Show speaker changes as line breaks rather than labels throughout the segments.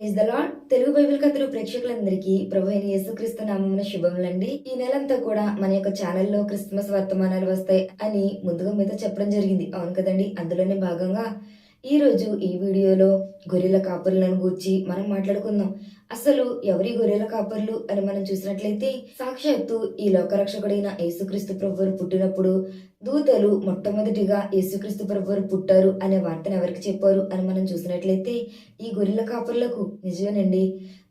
The Telugu Bible కథలు ప్రేక్షకులందరికీ ప్రభు అయిన యేసుక్రీస్తు నామమున శుభములండి. ఈ నెలంతా కూడా మన యొక్క ఛానల్లో క్రిస్మస్ వర్తమానాలు వస్తాయి అని ముందుగా మీతో చెప్పడం జరిగింది. అవును కదండి? అందులోనే భాగంగా ఈరోజు ఈ వీడియోలో గొర్రెల కాపరులను గూర్చి మనం మాట్లాడుకుందాం. అసలు ఎవరి గొర్రెల కాపర్లు అని మనం చూసినట్లయితే సాక్షాత్తు ఈ లోకరక్షకుడైన యేసుక్రీస్తు ప్రభువారు పుట్టినప్పుడు దూతలు మొట్టమొదటిగా యేసుక్రీస్తు ప్రభువారు పుట్టారు అనే వార్తను ఎవరికి చెప్పారు అని మనం చూసినట్లయితే ఈ గొర్రెల కాపర్లకు నిజమేనండి.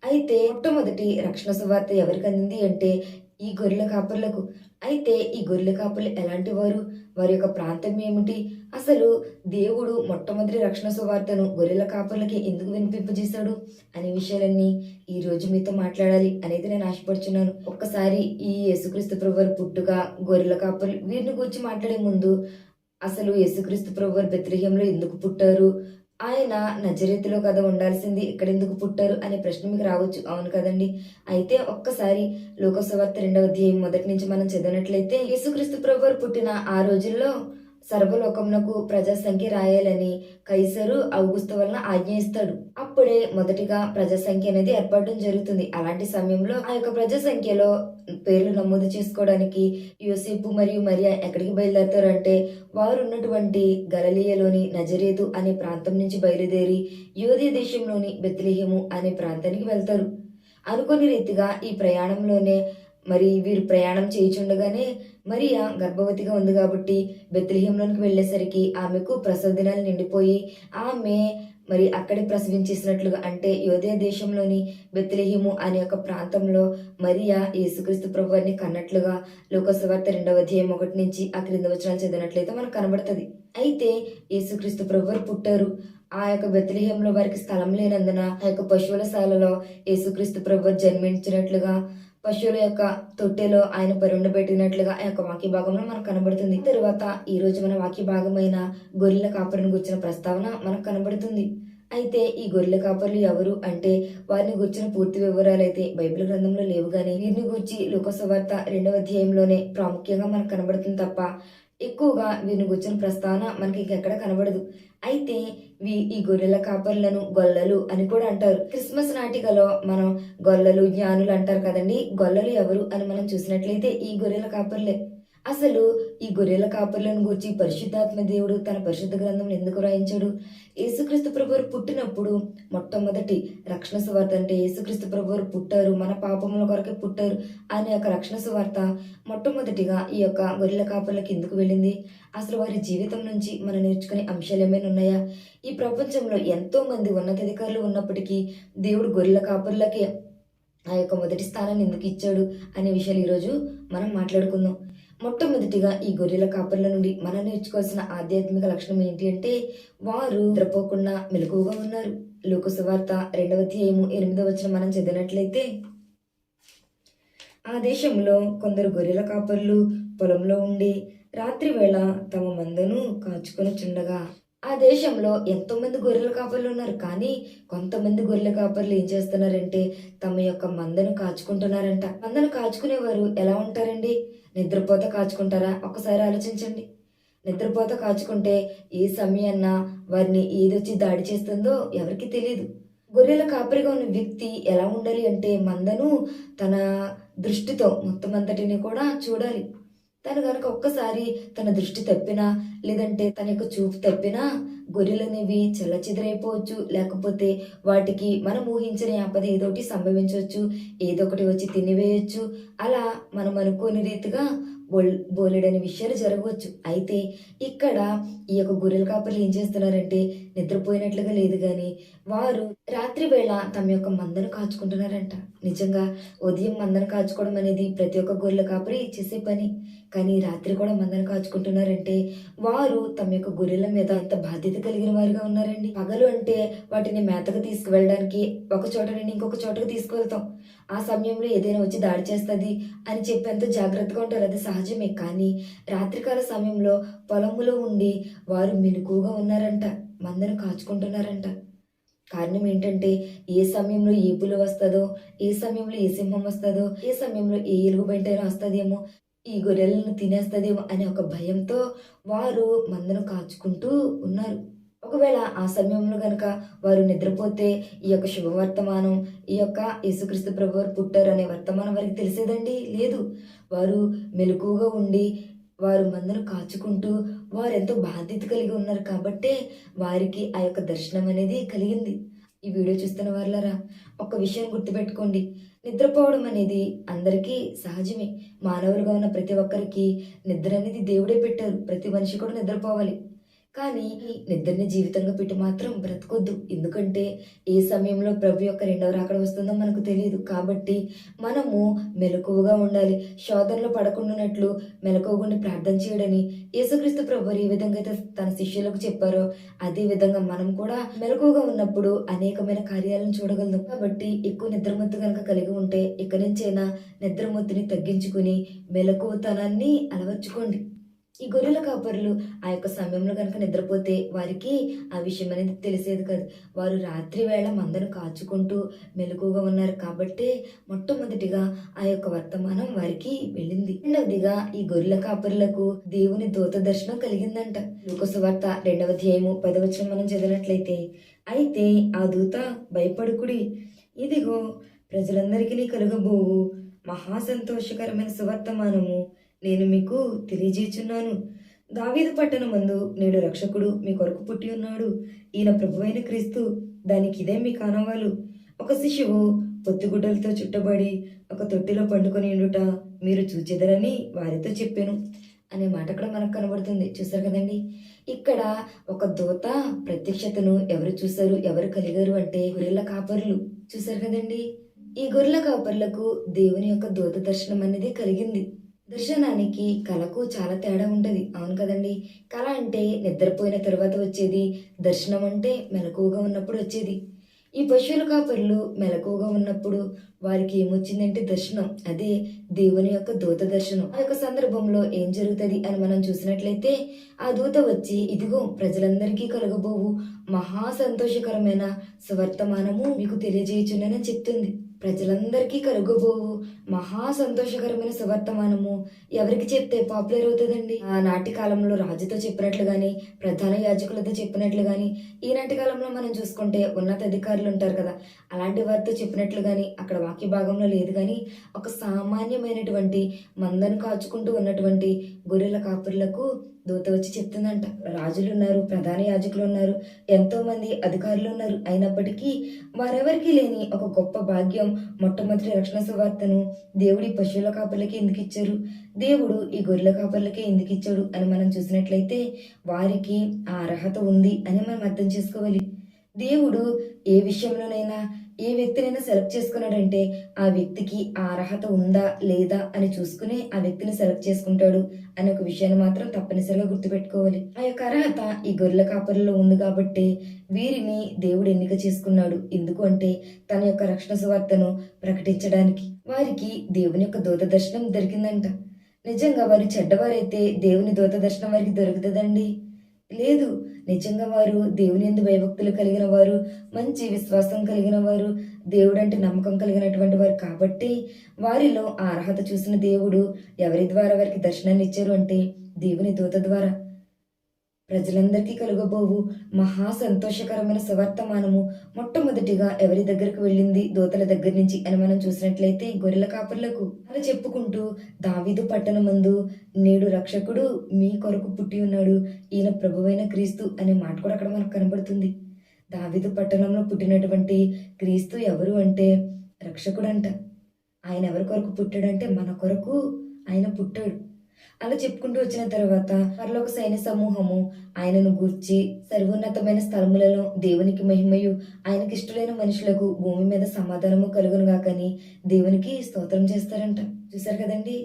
అయితే మొట్టమొదటి రక్షణ సువార్త ఎవరికి అందింది అంటే ఈ గొర్రెల కాపర్లకు. అయితే ఈ గొర్రెల కాపర్లు ఎలాంటి వారు? వారి యొక్క ప్రాంతం ఏమిటి? అసలు దేవుడు మొట్టమొదటి రక్షణ సువార్తను గొర్రెల కాపర్లకి ఎందుకు వినిపింపజేశాడు? అనే విషయాలన్నీ ఈ రోజు మీతో మాట్లాడాలి అనేది నేను ఆశపడుచున్నాను. ఒక్కసారి ఈ యేసుక్రీస్తు ప్రభువారు పుట్టుక గొర్రెల కాపర్లు వీరిని గురించి మాట్లాడే ముందు అసలు యేసుక్రీస్తు ప్రభువారు బెత్రహ్యంలో ఎందుకు పుట్టారు? ఆయన నజరేతులో కదా ఉండాల్సింది. ఇక్కడ ఎందుకు పుట్టారు అనే ప్రశ్న మీకు రావచ్చు. అవును కదండి. అయితే ఒక్కసారి లోకసవార్త రెండవ అధ్యాయం మొదటి నుంచి మనం చదివినట్లయితే యేసుక్రీస్తు ప్రభువారు పుట్టిన ఆ రోజుల్లో సర్వలోకమునకు ప్రజాసంఖ్య రాయాలని కైసరు ఔగుస్తు వలన ఆజ్ఞ ఇస్తాడు అప్పుడే మొదటిగా ప్రజాసంఖ్య అనేది ఏర్పడడం జరుగుతుంది. అలాంటి సమయంలో ఆ యొక్క ప్రజాసంఖ్యలో పేర్లు నమోదు చేసుకోవడానికి యోసేపు మరియు మరియా ఎక్కడికి బయలుదేరతారు అంటే వారు ఉన్నటువంటి గలలియలోని నజరేతు అనే ప్రాంతం నుంచి బయలుదేరి యూదీ దేశంలోని బెత్లిహేము అనే ప్రాంతానికి వెళ్తారు. అనుకోని రీతిగా ఈ ప్రయాణంలోనే మరి వీరు ప్రయాణం చేయుచుండగానే మరియా గర్భవతిగా ఉంది కాబట్టి బెత్లహీంలోనికి వెళ్ళేసరికి ఆమెకు ప్రసవ దినాలు నిండిపోయి ఆమె మరి అక్కడే ప్రసవించేసినట్లుగా అంటే యోధయ దేశంలోని బెత్లహీము అనే ఒక ప్రాంతంలో మరియా యేసుక్రీస్తు ప్రభువారిని కన్నట్లుగా లోకసవార్త రెండవ అధ్యాయం ఒకటి నుంచి ఆ క్రింద వచనాలు చదివినట్లయితే మనకు కనబడుతుంది. అయితే యేసుక్రీస్తు ప్రభువారు పుట్టారు. ఆ యొక్క బెత్లహేంలో వారికి స్థలం లేనందున ఆ యొక్క పశువుల శాలలో యేసుక్రీస్తు ప్రభు జన్మించినట్లుగా పశువుల యొక్క తొట్టెలో ఆయన పరుండబెట్టినట్లుగా ఆ యొక్క వాక్య భాగంలో మనకు కనబడుతుంది. తరువాత ఈ రోజు మన వాక్య భాగమైన గొర్రెల కాపరిని గుర్చిన ప్రస్తావన మనకు కనబడుతుంది. అయితే ఈ గొర్రెల కాపర్లు ఎవరు అంటే వారిని గుర్చిన పూర్తి వివరాలు అయితే బైబిల్ గ్రంథంలో లేవు కానీ వీరిని గురించి లోకసవార్త రెండవ అధ్యాయంలోనే ప్రాముఖ్యంగా మనకు కనబడుతుంది తప్ప ఎక్కువగా వీరిని గుచ్చిన ప్రస్తావన మనకి ఇంకెక్కడ కనబడదు. అయితే వీ ఈ గొర్రెల కాపర్లను గొల్లలు అని కూడా అంటారు. క్రిస్మస్ నాటికలో మనం గొల్లలు జ్ఞానులు అంటారు కదండి. గొల్లలు ఎవరు అని మనం చూసినట్లయితే ఈ గొర్రెల కాపర్లే. అసలు ఈ గొర్రెల కాపర్లను గురించి పరిశుద్ధాత్మ దేవుడు తన పరిశుద్ధ గ్రంథం ఎందుకు రాయించాడు? యేసుక్రీస్తు ప్రభువారు పుట్టినప్పుడు మొట్టమొదటి రక్షణ సువార్త అంటే యేసుక్రీస్తు ప్రభువారు పుట్టారు మన పాపముల కొరకే పుట్టారు అనే యొక్క రక్షణ సువార్త మొట్టమొదటిగా ఈ యొక్క గొర్రెల కాపర్లకి ఎందుకు వెళ్ళింది? అసలు వారి జీవితం నుంచి మనం నేర్చుకునే అంశాలు ఏమైనా ఉన్నాయా? ఈ ప్రపంచంలో ఎంతో మంది ఉన్నతాధికారులు ఉన్నప్పటికీ దేవుడు గొర్రెల కాపర్లకే ఆ యొక్క మొదటి స్థానాన్ని ఎందుకు ఇచ్చాడు అనే విషయాలు ఈరోజు మనం మాట్లాడుకుందాం. మొట్టమొదటిగా ఈ గొర్రెల కాపర్ల నుండి మనం నేర్చుకోవాల్సిన ఆధ్యాత్మిక లక్షణం ఏంటి అంటే వారు నిద్రపోకుండా మెలకువగా ఉన్నారు. లోకసువార్త రెండవ అధ్యాయము ఎనిమిదవ వచ్చిన మనం చదివినట్లయితే ఆ దేశంలో కొందరు గొర్రెల కాపర్లు పొలంలో ఉండి రాత్రి వేళ తమ మందను కాచుకొని చుండగా ఆ దేశంలో ఎంతో మంది గొర్రెల కాపర్లు ఉన్నారు. కానీ కొంతమంది గొర్రెల కాపర్లు ఏం చేస్తున్నారంటే తమ యొక్క మందను కాచుకుంటున్నారంట. మందను కాచుకునేవారు ఎలా ఉంటారండి? నిద్రపోత కాచుకుంటారా? ఒక్కసారి ఆలోచించండి. నిద్రపోత కాచుకుంటే ఏ సమయాన్న వారిని ఏదొచ్చి దాడి చేస్తుందో ఎవరికి తెలియదు గొర్రెల కాపరిగా ఉన్న వ్యక్తి ఎలా ఉండాలి అంటే మందను తన దృష్టితో మొత్తం అంతటిని కూడా చూడాలి. తను కనుక ఒక్కసారి తన దృష్టి తప్పినా లేదంటే తన యొక్క చూపు తప్పినా గొర్రెలనేవి చెల్లచిదరైపోవచ్చు లేకపోతే వాటికి మనం ఊహించిన ఆపద ఏదోటి సంభవించవచ్చు ఏదో ఒకటి వచ్చి తినివేయచ్చు. అలా మనం అనుకోని రీతిగా బోల్ బోలెడని విషయాలు జరగవచ్చు. అయితే ఇక్కడ ఈ యొక్క గొర్రెల కాపర్లు ఏం చేస్తున్నారంటే నిద్రపోయినట్లుగా లేదు కానీ వారు రాత్రి వేళ తమ యొక్క మందను కాచుకుంటున్నారంట. నిజంగా ఉదయం మందను కాచుకోవడం అనేది ప్రతి ఒక్క గొర్రెల కాపరి చేసే పని. కానీ రాత్రి కూడా మందను కాచుకుంటున్నారంటే వారు వారు తమ యొక్క గొర్రెల మీద అంత బాధ్యత కలిగిన వారుగా ఉన్నారండి. పగలు అంటే వాటిని మేతకు తీసుకువెళ్ళడానికి ఒక చోట నుండి ఇంకొక చోటకు తీసుకువెళ్తాం. ఆ సమయంలో ఏదైనా వచ్చి దాడి చేస్తుంది అని చెప్పి ఎంతో జాగ్రత్తగా ఉంటారు. అది సహజమే. కానీ రాత్రికాల సమయంలో పొలములో ఉండి వారు మెలకుగా ఉన్నారంట. మందను కాచుకుంటున్నారంట. కారణం ఏంటంటే ఏ సమయంలో ఏ పులి వస్తుందో ఏ సమయంలో ఏ సింహం వస్తుందో ఏ సమయంలో ఏ ఎలుగు బయట వస్తుందేమో ఈ గొర్రెలను తినేస్తుందేమో అనే ఒక భయంతో వారు మందను కాచుకుంటూ ఉన్నారు. ఒకవేళ ఆ సమయంలో గనక వారు నిద్రపోతే ఈ యొక్క శుభవర్తమానం ఈ యొక్క యేసుక్రీస్తు ప్రభు వారు పుట్టారు అనే వర్తమానం వారికి తెలిసేదండి? లేదు. వారు మెలకువగా ఉండి వారు మందును కాచుకుంటూ వారు ఎంతో బాధ్యత కలిగి ఉన్నారు కాబట్టే వారికి ఆ యొక్క దర్శనం అనేది కలిగింది. ఈ వీడియో చూస్తున్న వాళ్ళరా ఒక విషయం గుర్తుపెట్టుకోండి. నిద్రపోవడం అనేది అందరికీ సహజమే. మానవులుగా ఉన్న ప్రతి ఒక్కరికి నిద్ర అనేది దేవుడే పెట్టారు. ప్రతి మనిషి కూడా నిద్రపోవాలి. కానీ నిద్రని జీవితంగా పెట్టి మాత్రం బ్రతకొద్దు. ఎందుకంటే ఏ సమయంలో ప్రభు యొక్క రెండవ రాకడ వస్తుందో మనకు తెలియదు. కాబట్టి మనము మెలకువగా ఉండాలి. శోధనలో పడకుండానట్లు మెలకువగుండి ప్రార్థన చేయడని యేసుక్రీస్తు ప్రభు ఏ విధంగా అయితే తన శిష్యులకు చెప్పారో అదే విధంగా మనం కూడా మెలకువగా ఉన్నప్పుడు అనేకమైన కార్యాలను చూడగలం కాబట్టి ఎక్కువ నిద్రమత్తు కనుక కలిగి ఉంటే ఇక నుంచైనా నిద్రమత్తుని తగ్గించుకుని మెలకువతనాన్ని అలవర్చుకోండి. ఈ గొర్రెల కాపరులు ఆ యొక్క సమయంలో కనుక నిద్రపోతే వారికి ఆ విషయం అనేది తెలిసేది కాదు. వారు రాత్రి వేళ మందను కాచుకుంటూ మెలకుగా ఉన్నారు కాబట్టి మొట్టమొదటిగా ఆ యొక్క వర్తమానం వారికి వెళ్ళింది. రెండవదిగా ఈ గొర్రెల కాపరులకు దేవుని దూత దర్శనం కలిగిందంట. లోకసువార్త రెండవ ధ్యేయము పదవచనం మనం చదివినట్లయితే అయితే ఆ దూత భయపడుకుడి. ఇదిగో ప్రజలందరికీ కలుగబోవు. మహా సంతోషకరమైన సువర్తమానము. నేను మీకు తెలియజేయుచున్నాను. దావీదు పట్టణమందు నేడు రక్షకుడు మీ కొరకు పుట్టి ఉన్నాడు. ఈయన ప్రభువైన క్రీస్తు దానికి ఇదే మీ కానవాలు. ఒక శిశువు పొత్తిగుడ్డలతో చుట్టబడి ఒక తొట్టిలో పండుకొని ఉండుట మీరు చూచెదరని వారితో చెప్పాను అనే మాట కూడా మనకు కనబడుతుంది. చూసారు కదండి? ఇక్కడ ఒక దూత ప్రత్యక్షతను ఎవరు చూశారు ఎవరు కలిగారు అంటే గొర్రెల కాపరులు. చూసారు కదండి? ఈ గొర్రెల కాపర్లకు దేవుని యొక్క దూత దర్శనం అనేది కలిగింది. దర్శనానికి కళకు చాలా తేడా ఉంటుంది. అవును కదండి? కళ అంటే నిద్రపోయిన తర్వాత వచ్చేది దర్శనం అంటే మెలకువగా ఉన్నప్పుడు వచ్చేది. ఈ పశువుల కాపరులు మెలకువగా ఉన్నప్పుడు వారికి ఏమొచ్చిందంటే దర్శనం. అదే దేవుని యొక్క దూత దర్శనం. ఆ యొక్క సందర్భంలో ఏం జరుగుతుంది అని మనం చూసినట్లయితే ఆ దూత వచ్చి ఇదిగో ప్రజలందరికీ కలగబోవు. మహా సంతోషకరమైన సువర్తమానము మీకు తెలియజేయుచుండని చెప్తుంది. ప్రజలందరికీ కలుగబోవు మహా సంతోషకరమైన సువర్తమానము. ఎవరికి చెప్తే పాపులర్ అవుతుందండి. ఆ నాటి కాలంలో రాజుతో చెప్పినట్లు గాని ప్రధాన యాజకులతో చెప్పినట్లు గాని ఈనాటి కాలంలో మనం చూసుకుంటే ఉన్నత అధికారులు ఉంటారు కదా. అలాంటి వారితో చెప్పినట్లు గాని అక్కడ వాక్య భాగంలో లేదు కానీ ఒక సామాన్యమైనటువంటి మందను కాచుకుంటూ ఉన్నటువంటి గొర్రెల కాపురులకు దూత వచ్చి చెప్తుందంట రాజులు ఉన్నారు ప్రధాన యాజకులు ఉన్నారు ఎంతోమంది అధికారులు ఉన్నారు అయినప్పటికీ వారెవరికీ లేని ఒక గొప్ప భాగ్యం మొట్టమొదటి రక్షణ సువార్తను దేవుడి పశువుల కాపర్లకి ఎందుకు ఇచ్చారు? దేవుడు ఈ గొర్రెల కాపర్లకే ఎందుకు ఇచ్చాడు అని మనం చూసినట్లయితే వారికి ఆ అర్హత ఉంది అని మనం అర్థం చేసుకోవాలి. దేవుడు ఏ విషయంలోనైనా ఏ వ్యక్తినైనా సెలెక్ట్ చేసుకున్నాడంటే ఆ వ్యక్తికి ఆ అర్హత ఉందా లేదా అని చూసుకుని ఆ వ్యక్తిని సెలెక్ట్ చేసుకుంటాడు అనే ఒక విషయాన్ని మాత్రం తప్పనిసరిగా గుర్తుపెట్టుకోవాలి. ఆ యొక్క అర్హత ఈ గొర్రెల కాపరిలో ఉంది కాబట్టి వీరిని దేవుడు ఎన్నిక చేసుకున్నాడు. ఎందుకు అంటే తన యొక్క రక్షణ సువార్తను ప్రకటించడానికి వారికి దేవుని యొక్క దూత దర్శనం దొరికిందంట. నిజంగా వారు చెడ్డవారైతే దేవుని దూత దర్శనం వారికి దొరుకుతుందండి. లేదు. నిజంగా వారు దేవుని ఎందు భయభక్తులు కలిగిన వారు మంచి విశ్వాసం కలిగిన వారు దేవుడు అంటే నమ్మకం కలిగినటువంటి వారు కాబట్టి వారిలో అర్హత చూసిన దేవుడు ఎవరి ద్వారా వారికి దర్శనాన్ని ఇచ్చారు అంటే దేవుని దూత ద్వారా. ప్రజలందరికీ కలుగబోవు. మహా సంతోషకరమైన సువర్తమానము. మొట్టమొదటిగా ఎవరి దగ్గరకు వెళ్ళింది? దూతల దగ్గర నుంచి అని మనం చూసినట్లయితే గొర్రెల కాపర్లకు. అలా చెప్పుకుంటూ దావీదు పట్టణమందు నేడు రక్షకుడు మీ కొరకు పుట్టి ఉన్నాడు. ఈయన ప్రభువైన క్రీస్తు అనే మాట కూడా అక్కడ మనకు కనబడుతుంది. దావీదు పట్టణంలో పుట్టినటువంటి క్రీస్తు ఎవరు అంటే? రక్షకుడంట. ఆయన ఎవరి కొరకు పుట్టాడంటే మన కొరకు ఆయన పుట్టాడు. అలా చెప్పుకుంటూ వచ్చిన తర్వాత పరలోక సైన్య సమూహము ఆయనను గూర్చి సర్వోన్నతమైన స్థలములలో దేవునికి మహిమయు ఆయనకి ఇష్టలైన మనుషులకు భూమి మీద సమాధానము కలుగును గాకని దేవునికి స్తోత్రం చేస్తారంట. చూసారు కదండి?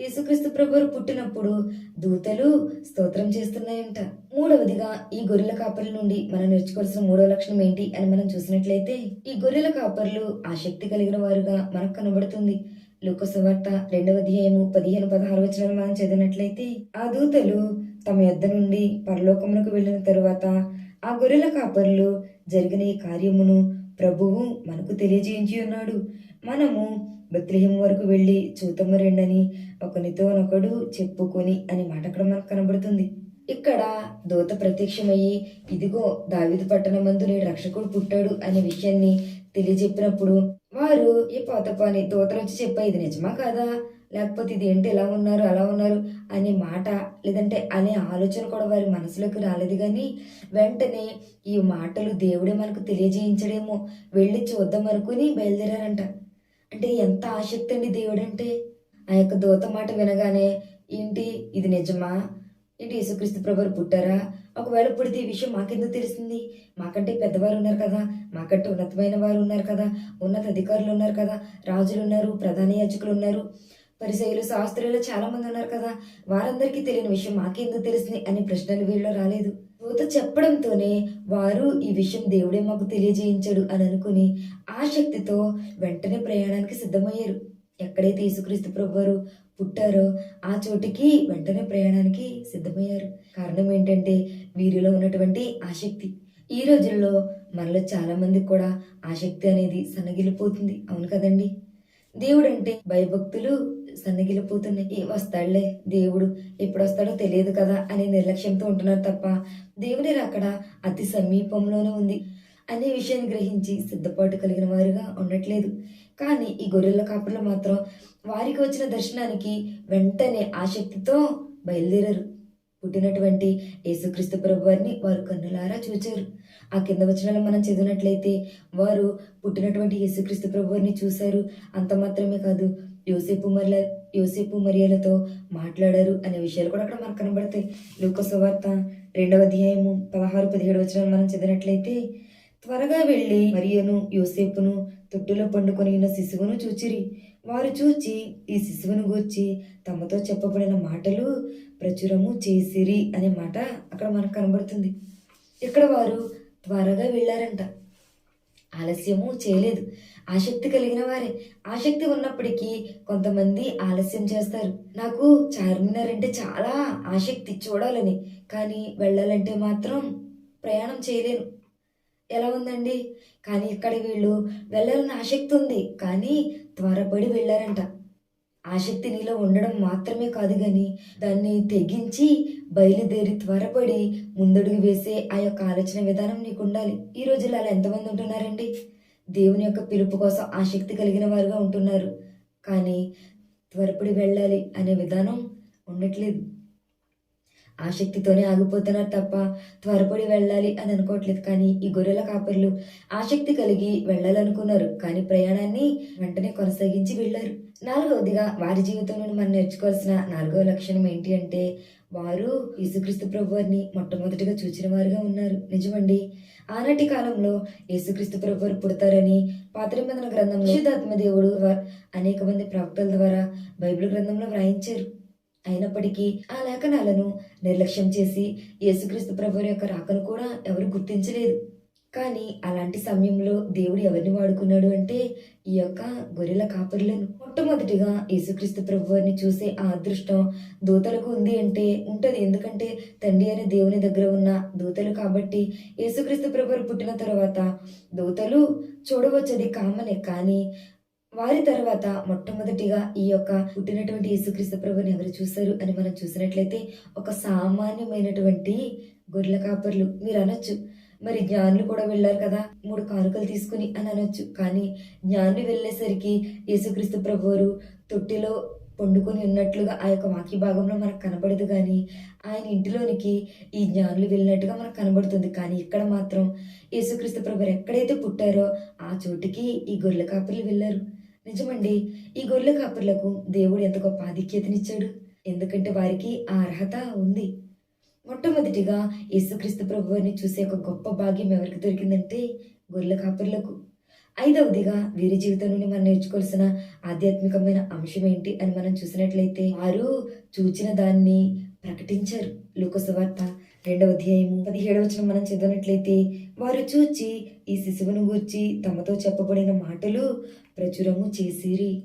యేసుక్రీస్తు ప్రభువు పుట్టినప్పుడు దూతలు స్తోత్రం చేస్తున్నాయంట. మూడవదిగా ఈ గొర్రెల కాపర్ల నుండి మనం నేర్చుకోవాల్సిన మూడవ లక్షణం ఏంటి అని మనం చూసినట్లయితే ఈ గొర్రెల కాపర్లు ఆసక్తి కలిగిన వారుగా మనకు కనబడుతుంది. లోకసువార్త రెండవ అధ్యాయము పదిహేను పదహారు వచనాలు మనం చదివినట్లయితే ఆ దూతలు తమ యొద్ద నుండి పరలోకమునకు వెళ్ళిన తరువాత ఆ గొర్రెల కాపరులు జరిగిన ఈ కార్యమును ప్రభువు మనకు తెలియజేయించి ఉన్నాడు. మనము బత్రిహిం వరకు వెళ్ళి చూతము రెండని ఒకనితోనొకడు చెప్పుకొని అనే మాట అక్కడ మనకు కనబడుతుంది. ఇక్కడ దూత ప్రత్యక్షమయ్యి ఇదిగో దావిదు పట్టణమందు నేడు రక్షకుడు పుట్టాడు అనే విషయాన్ని తెలియజెప్పినప్పుడు వారు ఈ పోతపాని దూతలు వచ్చి చెప్పా ఇది నిజమా కాదా? లేకపోతే ఇది ఏంటి? ఎలా ఉన్నారు? అలా ఉన్నారు? అనే మాట లేదంటే అనే ఆలోచన కూడా వారి మనసులోకి రాలేదు కానీ వెంటనే ఈ మాటలు దేవుడే మనకు తెలియజేయించడేమో వెళ్ళి చూద్దాం అనుకుని బయలుదేరారంట. అంటే ఎంత ఆసక్తి అండి దేవుడంటే ఆ యొక్క దూత మాట వినగానే ఏంటి? ఇది నిజమా? ఏంటి యేసుక్రీస్తు ప్రభువారు పుట్టారా? ఒకవేళ ఇప్పుడు ఈ విషయం మాకెందుకు తెలిసింది మాకంటే పెద్దవారు ఉన్నారు కదా. మాకంటే ఉన్నతమైన వారు ఉన్నారు కదా. ఉన్నత అధికారులు ఉన్నారు కదా. రాజులు ఉన్నారు ప్రధాన యాజకులు ఉన్నారు. పరిచయులు శాస్త్రులు చాలామంది ఉన్నారు కదా. వారందరికీ తెలియని విషయం మాకెందుకు తెలిసింది అనే ప్రశ్నలు వీళ్ళు రాలేదు. దూత చెప్పడంతోనే వారు ఈ విషయం దేవుడే మాకు తెలియజేయించాడు అని అనుకుని ఆ శక్తితో వెంటనే ప్రయాణానికి సిద్ధమయ్యారు. ఎక్కడైతే యేసుక్రీస్తు ప్రభువారు పుట్టారో ఆ చోటికి వెంటనే ప్రయాణానికి సిద్ధమయ్యారు. కారణం ఏంటంటే వీరిలో ఉన్నటువంటి ఆసక్తి ఈ రోజుల్లో మనలో చాలా మందికి కూడా ఆసక్తి అనేది సన్నగిలిపోతుంది. అవును కదండి? దేవుడు అంటే భయభక్తులు సన్నగిలిపోతున్నాయి. వస్తాడులే దేవుడు ఎప్పుడు వస్తాడో తెలియదు కదా అనే నిర్లక్ష్యంతో ఉంటున్నారు తప్ప దేవుడి అక్కడ అతి సమీపంలోనే ఉంది. అనే విషయాన్ని గ్రహించి సిద్ధపాటు కలిగిన వారుగా ఉండట్లేదు. కానీ ఈ గొర్రెల కాపులు మాత్రం వారికి వచ్చిన దర్శనానికి వెంటనే ఆసక్తితో బయలుదేరారు. పుట్టినటువంటి యేసుక్రీస్తు ప్రభు వారిని వారు కన్నులారా చూచారు. ఆ కింద వచనాలు మనం చదివినట్లయితే వారు పుట్టినటువంటి యేసుక్రీస్తు ప్రభు వారిని చూశారు. అంత మాత్రమే కాదు యోసేపు మరల యోసేపు మరియలతో మాట్లాడారు అనే విషయాలు కూడా అక్కడ మనకు కనబడతాయి. లూకసువార్త రెండవ అధ్యాయము పదహారు పదిహేడు వచనాలు మనం చదివినట్లయితే త్వరగా వెళ్ళి మరియను యోసేపును తొట్టులో పండుకొని ఉన్న శిశువును చూచిరి. వారు చూచి ఈ శిశువును గూర్చి తమతో చెప్పబడిన మాటలు ప్రచురము చేసిరి అనే మాట అక్కడ మనకు కనబడుతుంది. ఇక్కడ వారు త్వరగా వెళ్ళారంట. ఆలస్యము చేయలేదు. ఆసక్తి కలిగిన వారే. ఆసక్తి ఉన్నప్పటికీ కొంతమంది ఆలస్యం చేస్తారు. నాకు చార్మినార్ అంటే చాలా ఆసక్తి చూడాలని కానీ వెళ్ళాలంటే మాత్రం ప్రయాణం చేయలేను. ఎలా ఉందండి? కానీ ఇక్కడ వీళ్ళు వెళ్ళాలని ఆసక్తి ఉంది. కానీ త్వరపడి వెళ్ళారంట. ఆసక్తి నీలో ఉండడం మాత్రమే కాదు కానీ దాన్ని తెగించి బయలుదేరి త్వరపడి ముందడుగు వేసే ఆ యొక్క ఆలోచన విధానం నీకు ఉండాలి ఈ రోజుల్లో అలా ఎంతమంది ఉంటున్నారండి? దేవుని యొక్క పిలుపు కోసం ఆసక్తి కలిగిన వారుగా ఉంటున్నారు. కానీ త్వరపడి వెళ్ళాలి అనే విధానం ఉండట్లేదు. ఆసక్తితోనే ఆగిపోతున్నారు తప్ప త్వరపడి వెళ్ళాలి అని అనుకోవట్లేదు. కానీ ఈ గొర్రెల కాపర్లు ఆసక్తి కలిగి వెళ్ళాలనుకున్నారు. కానీ ప్రయాణాన్ని వెంటనే కొనసాగించి వెళ్ళారు. నాలుగవదిగా వారి జీవితం నుండి మనం నేర్చుకోవాల్సిన నాలుగవ లక్షణం ఏంటి అంటే వారు యేసుక్రీస్తు ప్రభు వారిని మొట్టమొదటిగా చూచిన వారుగా ఉన్నారు. నిజమండి. ఆనాటి కాలంలో యేసుక్రీస్తు ప్రభు వారు పుడతారని పాత నిబంధన గ్రంథంలో దేవుడు అనేక మంది ప్రవక్తల ద్వారా బైబిల్ గ్రంథంలో వ్రాయించారు. అయినప్పటికీ ఆ లేఖనాలను నిర్లక్ష్యం చేసి యేసుక్రీస్తు ప్రభు యొక్క రాకను కూడా ఎవరు గుర్తించలేదు. కానీ అలాంటి సమయంలో దేవుడు ఎవరిని వాడుకున్నాడు అంటే ఈ యొక్క గొర్రెల కాపరులను. మొట్టమొదటిగా యేసుక్రీస్తు ప్రభు వారిని చూసే ఆ అదృష్టం దూతలకు ఉంది అంటే ఉంటుంది. ఎందుకంటే తండ్రి అనే దేవుని దగ్గర ఉన్న దూతలు కాబట్టి యేసుక్రీస్తు ప్రభు పుట్టిన తర్వాత దూతలు చూడవచ్చది కామనే. కానీ వారి తర్వాత మొట్టమొదటిగా ఈ యొక్క పుట్టినటువంటి యేసుక్రీస్తు ప్రభుని ఎవరు చూశారు అని మనం చూసినట్లయితే ఒక సామాన్యమైనటువంటి గొర్రెల కాపర్లు. మీరు అనొచ్చు. మరి జ్ఞానులు కూడా వెళ్ళారు కదా. మూడు కానుకలు తీసుకుని అని అనొచ్చు. కానీ జ్ఞానులు వెళ్ళేసరికి యేసుక్రీస్తు ప్రభువారు తొట్టిలో పండుకొని ఉన్నట్లుగా ఆ యొక్క వాక్య భాగంలో మనకు కనబడదు కానీ ఆయన ఇంటిలోనికి ఈ జ్ఞానులు వెళ్ళినట్టుగా మనకు కనబడుతుంది. కానీ ఇక్కడ మాత్రం యేసుక్రీస్తు ప్రభు ఎక్కడైతే పుట్టారో ఆ చోటికి ఈ గొర్రెల కాపర్లు వెళ్ళారు. నిజమండి. ఈ గొర్రెల కాపర్లకు దేవుడు ఎంత గొప్ప ఆధిక్యతనిచ్చాడు. ఎందుకంటే వారికి ఆ అర్హత ఉంది. మొట్టమొదటిగా యేసుక్రీస్తు ప్రభువారిని చూసే ఒక గొప్ప భాగ్యం ఎవరికి దొరికిందంటే గొర్రెల కాపర్లకు. ఐదవదిగా వీరి జీవితం నుండి మనం నేర్చుకోవాల్సిన ఆధ్యాత్మికమైన అంశం ఏంటి అని మనం చూసినట్లయితే వారు చూచిన దాన్ని ప్రకటించారు. లోకసవార్త రెండవ అధ్యాయము పదిహేడవ వచనం మనం చదివినట్లయితే వారు చూచి ఈ శిశువును గూర్చి తమతో చెప్పబడిన మాటలు ప్రచురము చేసిరి.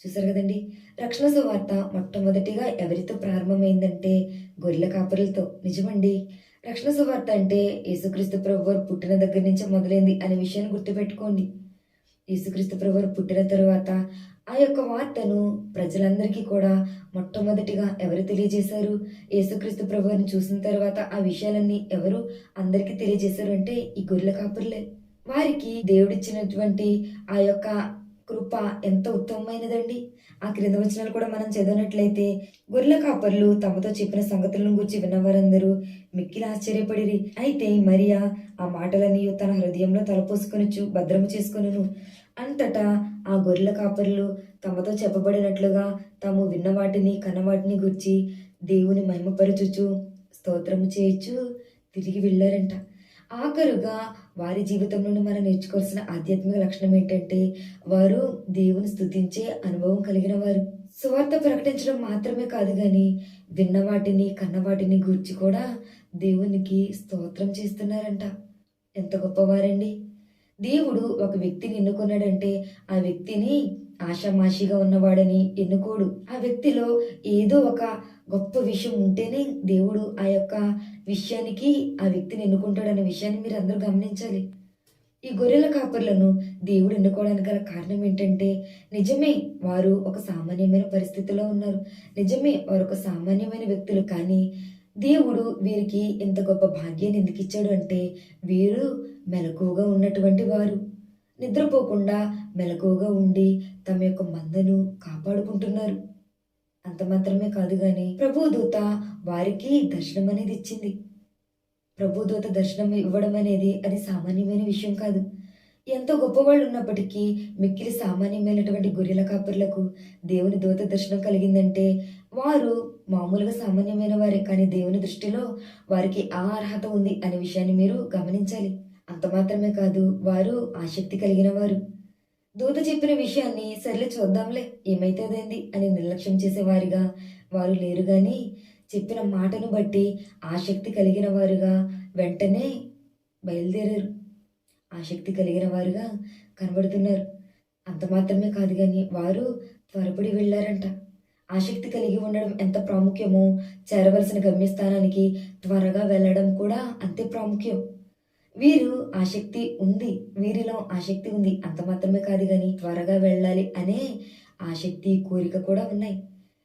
చూసారు కదండి? రక్షణ సువార్త మొట్టమొదటిగా ఎవరితో ప్రారంభమైందంటే గొర్రెల కాపరులతో. నిజమండి? రక్షణ సువార్త అంటే యేసుక్రీస్తు ప్రభువారు పుట్టిన దగ్గర నుంచి మొదలైంది అనే విషయాన్ని గుర్తుపెట్టుకోండి. యేసుక్రీస్తు ప్రభువారు పుట్టిన తర్వాత ఆ యొక్క వార్తను ప్రజలందరికీ కూడా మొట్టమొదటిగా ఎవరు తెలియజేశారు? యేసుక్రీస్తు ప్రభువుని చూసిన తర్వాత ఆ విషయాలన్నీ ఎవరు అందరికీ తెలియజేశారు అంటే ఈ గొర్రెల కాపురులే. వారికి దేవుడిచ్చినటువంటి ఆ యొక్క కృప ఎంత ఉత్తమమైనదండి? ఆ క్రింద వచనాలు కూడా మనం చదివినట్లయితే గొర్రెల కాపర్లు తమతో చెప్పిన సంగతులను గురించి విన్నవారందరూ మిక్కిలి ఆశ్చర్యపడిరి. అయితే మరియా ఆ మాటలన్నీ తన హృదయంలో తలపోసుకొనొచ్చు భద్రము చేసుకొనును. అంతటా ఆ గొర్రెల కాపరులు తమతో చెప్పబడినట్లుగా తాము విన్నవాటిని కన్నవాటిని కన్న వాటిని గుర్చి దేవుని మహిమపరచుచు స్తోత్రము చేయొచ్చు తిరిగి వెళ్ళారంట. ఆఖరుగా వారి జీవితం నుండి మనం నేర్చుకోవాల్సిన ఆధ్యాత్మిక లక్షణం ఏంటంటే వారు దేవుని స్తుతించే అనుభవం కలిగిన వారు. సువార్త ప్రకటించడం మాత్రమే కాదు కానీ విన్న వాటిని కన్న వాటిని గూర్చి కూడా దేవునికి స్తోత్రం చేస్తున్నారంట. ఎంత గొప్పవారండి! దేవుడు ఒక వ్యక్తిని ఎన్నుకున్నాడంటే ఆ వ్యక్తిని ఆషామాషిగా ఉన్నవాడని ఎన్నుకోడు. ఆ వ్యక్తిలో ఏదో ఒక గొప్ప విషయం ఉంటేనే దేవుడు ఆ యొక్క విషయానికి ఆ వ్యక్తిని ఎన్నుకుంటాడనే విషయాన్ని మీరు అందరూ గమనించాలి. ఈ గొర్రెల కాపర్లను దేవుడు ఎన్నుకోవడానికి గల కారణం ఏంటంటే నిజమే వారు ఒక సామాన్యమైన పరిస్థితిలో ఉన్నారు. నిజమే వారు ఒక సామాన్యమైన వ్యక్తులు కానీ దేవుడు వీరికి ఎంత గొప్ప భాగ్యాన్ని ఎందుకు ఇచ్చాడు అంటే వీరు మెలకువగా ఉన్నటువంటి వారు. నిద్రపోకుండా మెలకువగా ఉండి తమ యొక్క మందను కాపాడుకుంటున్నారు. అంత మాత్రమే కాదు కానీ ప్రభుదూత వారికి దర్శనం అనేది ఇచ్చింది. ప్రభుదూత దర్శనం ఇవ్వడం అనేది అది సామాన్యమైన విషయం కాదు. ఎంతో గొప్పవాళ్ళు ఉన్నప్పటికీ మిక్కిలి సామాన్యమైనటువంటి గొర్రెల కాపర్లకు దేవుని దూత దర్శనం కలిగిందంటే వారు మామూలుగా సామాన్యమైన వారే కానీ దేవుని దృష్టిలో వారికి ఆ అర్హత ఉంది అనే విషయాన్ని మీరు గమనించాలి. అంత మాత్రమే కాదు వారు ఆసక్తి కలిగిన వారు. దూత చెప్పిన విషయాన్ని సర్లే చూద్దాంలే ఏమైతుందేంది అని నిర్లక్ష్యం చేసేవారిగా వారు లేరు గాని చెప్పిన మాటను బట్టి ఆసక్తి కలిగిన వారుగా వెంటనే బయలుదేరారు. ఆసక్తి కలిగిన వారుగా కనబడుతున్నారు. అంత మాత్రమే కాదు కానీ వారు త్వరపడి వెళ్ళారంట. ఆసక్తి కలిగి ఉండడం ఎంత ప్రాముఖ్యమో చేరవలసిన గమ్యస్థానానికి త్వరగా వెళ్ళడం కూడా అంతే ప్రాముఖ్యం. వీరు ఆసక్తి ఉంది వీరిలో ఆసక్తి ఉంది. అంత మాత్రమే కాదు కానీ త్వరగా వెళ్ళాలి అనే ఆసక్తి కోరిక కూడా ఉన్నాయి.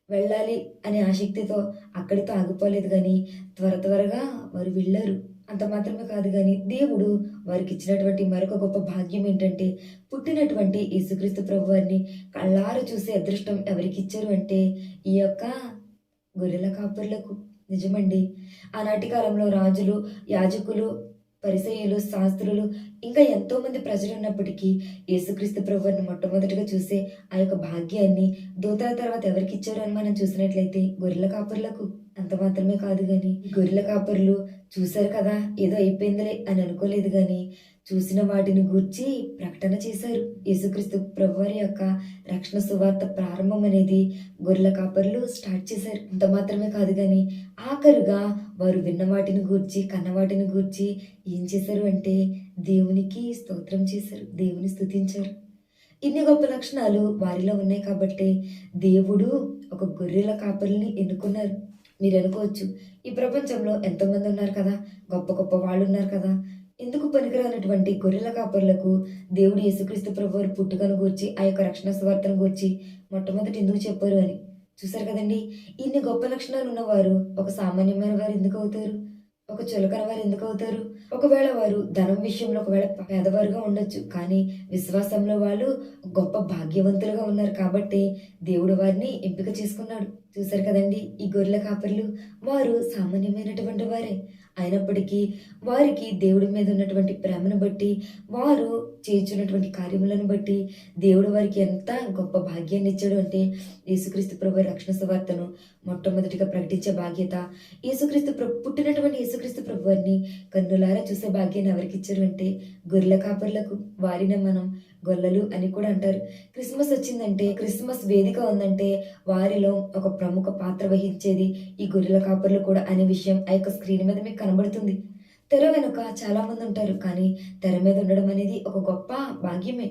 వెళ్ళాలి అనే ఆసక్తితో అక్కడితో ఆగిపోలేదు కానీ త్వర త్వరగా వారు వెళ్ళారు. అంత మాత్రమే కాదు కానీ దేవుడు వారికి ఇచ్చినటువంటి మరొక గొప్ప భాగ్యం ఏంటంటే పుట్టినటువంటి యేసుక్రీస్తు ప్రభు వారిని కళ్ళారు చూసే అదృష్టం ఎవరికి ఇచ్చారు అంటే ఈ యొక్క గొర్రెల కాపర్లకు. నిజమండి. ఆనాటి కాలంలో రాజులు యాజకులు పరిసయులు శాస్త్రులు ఇంకా ఎంతో మంది ప్రజలు ఉన్నప్పటికీ యేసుక్రీస్తు ప్రభువుని మొట్టమొదటిగా చూసే ఆ యొక్క భాగ్యాన్ని దూతల తర్వాత ఎవరికి ఇచ్చారు అని మనం చూసినట్లయితే గొర్రెల కాపర్లకు. అంత మాత్రమే కాదు కానీ గొర్రెల కాపర్లు చూశారు కదా ఏదో అయిపోయిందిలే అని అనుకోలేదు కానీ చూసిన వాటిని గూర్చి ప్రకటన చేశారు. యేసుక్రీస్తు ప్రభువారి యొక్క రక్షణ సువార్త ప్రారంభం అనేది గొర్రెల కాపర్లు స్టార్ట్ చేశారు. అంత మాత్రమే కాదు కానీ ఆఖరుగా వారు విన్న వాటిని గూర్చి కన్న వాటిని గూర్చి ఏం చేశారు అంటే దేవునికి స్తోత్రం చేశారు. దేవుని స్థుతించారు ఇన్ని గొప్ప లక్షణాలు వారిలో ఉన్నాయి కాబట్టి దేవుడు ఒక గొర్రెల కాపరిని ఎన్నుకున్నారు. మీరు అనుకోవచ్చు ఈ ప్రపంచంలో ఎంతోమంది ఉన్నారు కదా? గొప్ప గొప్ప వాళ్ళు ఉన్నారు కదా? ఎందుకు పనికిరానటువంటి గొర్రెల కాపర్లకు దేవుడు యేసుక్రీస్తు ప్రభువారు పుట్టుకను గూర్చి ఆ యొక్క రక్షణ స్వార్థను గూర్చి మొట్టమొదటి ఎందుకు చెప్పారు అని? చూసారు కదండి ఇన్ని గొప్ప లక్షణాలు ఉన్నవారు ఒక సామాన్యమైన వారు ఎందుకు అవుతారు? ఒక చులకన వారు ఎందుకు అవుతారు? ఒకవేళ వారు ధనం విషయంలో ఒకవేళ పేదవారుగా ఉండొచ్చు కానీ విశ్వాసంలో వాళ్ళు గొప్ప భాగ్యవంతులుగా ఉన్నారు కాబట్టి దేవుడు వారిని ఎంపిక చేసుకున్నాడు. చూసారు కదండి ఈ గొర్రెల కాపర్లు వారు సామాన్యమైనటువంటి వారే. అయినప్పటికీ వారికి దేవుడి మీద ఉన్నటువంటి ప్రేమను బట్టి వారు చేయించున్నటువంటి కార్యములను బట్టి దేవుడు వారికి ఎంత గొప్ప భాగ్యాన్ని ఇచ్చాడు అంటే యేసుక్రీస్తు ప్రభు రక్షణ సువార్తను మొట్టమొదటిగా ప్రకటించే బాధ్యత యేసుక్రీస్తు ప్రభు పుట్టినటువంటి యేసుక్రీస్తు ప్రభు వారిని కన్నులారా చూసే భాగ్యాన్ని ఎవరికి ఇచ్చారు అంటే గొర్రెల కాపర్లకు వారిని మనం గొల్లలు అని కూడా అంటారు. క్రిస్మస్ వచ్చిందంటే క్రిస్మస్ వేదిక ఉందంటే వారిలో ఒక ప్రముఖ పాత్ర వహించేది ఈ గొర్రెల కాపర్లు కూడా అనే విషయం ఆ యొక్క స్క్రీన్ మీద మీకు కనబడుతుంది. తెర వెనుక చాలా మంది ఉంటారు కానీ తెర మీద ఉండడం అనేది ఒక గొప్ప భాగ్యమే.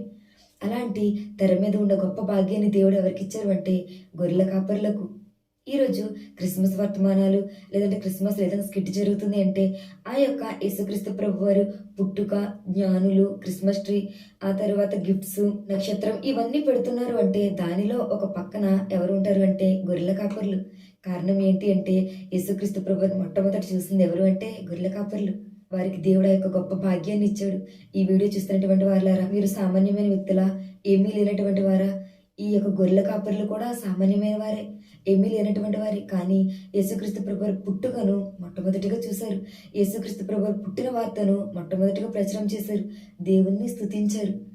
అలాంటి తెర మీద ఉన్న గొప్ప భాగ్యాన్ని దేవుడు ఎవరికి ఇచ్చారు అంటే గొర్రెల కాపర్లకు. ఈరోజు క్రిస్మస్ వర్తమానాలు లేదంటే క్రిస్మస్ ఏదైనా స్కిట్ జరుగుతుంది అంటే ఆ యొక్క యేసుక్రీస్తు ప్రభు వారు పుట్టుక జ్ఞానులు క్రిస్మస్ ట్రీ ఆ తర్వాత గిఫ్ట్స్ నక్షత్రం ఇవన్నీ పెడుతున్నారు అంటే దానిలో ఒక పక్కన ఎవరు ఉంటారు అంటే గొర్రెల కాపర్లు. కారణం ఏంటి అంటే యేసుక్రీస్తు ప్రభు మొట్టమొదటి చూసింది ఎవరు అంటే గొర్రెల కాపర్లు. వారికి దేవుడు యొక్క గొప్ప భాగ్యాన్ని ఇచ్చాడు. ఈ వీడియో చూస్తున్నటువంటి వారులారా మీరు సామాన్యమైన వ్యక్తులా ఏమీ లేనటువంటి వారా? ఈ యొక్క గొర్రెల కాపర్లు కూడా సామాన్యమైన వారే. ఏమీ లేనటువంటి వారే. కానీ యేసుక్రీస్తు ప్రభువారి పుట్టుకను మొట్టమొదటిగా చూశారు. యేసుక్రీస్తు ప్రభువారు పుట్టిన వార్తను మొట్టమొదటిగా ప్రచురం చేశారు. దేవుణ్ణి స్తుతించారు.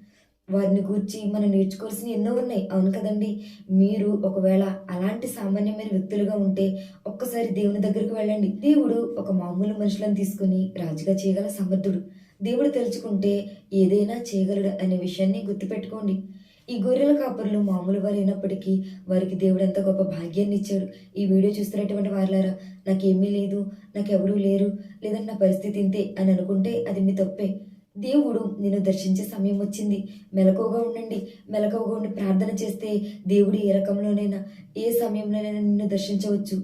వారిని గూర్చి మనం నేర్చుకోవాల్సిన ఎన్నో ఉన్నాయి. అవును కదండి. మీరు ఒకవేళ అలాంటి సామాన్యమైన వ్యక్తులుగా ఉంటే ఒక్కసారి దేవుని దగ్గరికి వెళ్ళండి. దేవుడు ఒక మామూలు మనుషులను తీసుకుని రాజుగా చేయగల సమర్థుడు. దేవుడు తెలుసుకుంటే ఏదైనా చేయగలడు అనే విషయాన్ని గుర్తుపెట్టుకోండి. ఈ గొర్రెల కాపర్లు మామూలు వారు అయినప్పటికీ వారికి దేవుడు ఎంత గొప్ప భాగ్యాన్ని ఇచ్చాడు. ఈ వీడియో చూస్తున్నటువంటి వారులారా నాకేమీ లేదు నాకెవరూ లేరు లేదని నా పరిస్థితి ఇంతే అని అనుకుంటే అది మీ తప్పే. దేవుడు నిన్ను దర్శించే సమయం వచ్చింది. మెలకువగా ఉండండి. మెలకువగా ఉండి ప్రార్థన చేస్తే దేవుడు ఏ రకంలోనైనా ఏ సమయంలోనైనా నిన్ను దర్శించవచ్చు.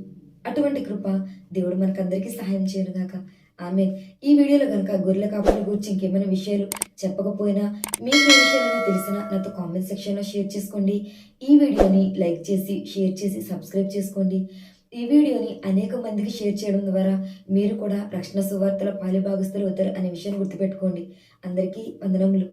అటువంటి కృప దేవుడు మనకందరికీ సహాయం చేయనుగాక. ఆమె ఈ వీడియోలో కనుక గొర్రెల కాపర్ల గురించి ఇంకేమైనా విషయాలు చెప్పకపోయినా మీకు ఏ విషయాలైనా తెలిసినా నాతో కామెంట్ సెక్షన్లో షేర్ చేసుకోండి. ఈ వీడియోని లైక్ చేసి షేర్ చేసి సబ్స్క్రైబ్ చేసుకోండి. ఈ వీడియోని అనేక మందికి షేర్ చేయడం ద్వారా మీరు కూడా రక్షణ సువార్తల పాలిభాగస్తులు అవుతారు అనే విషయాన్ని గుర్తుపెట్టుకోండి. అందరికీ వందనములు.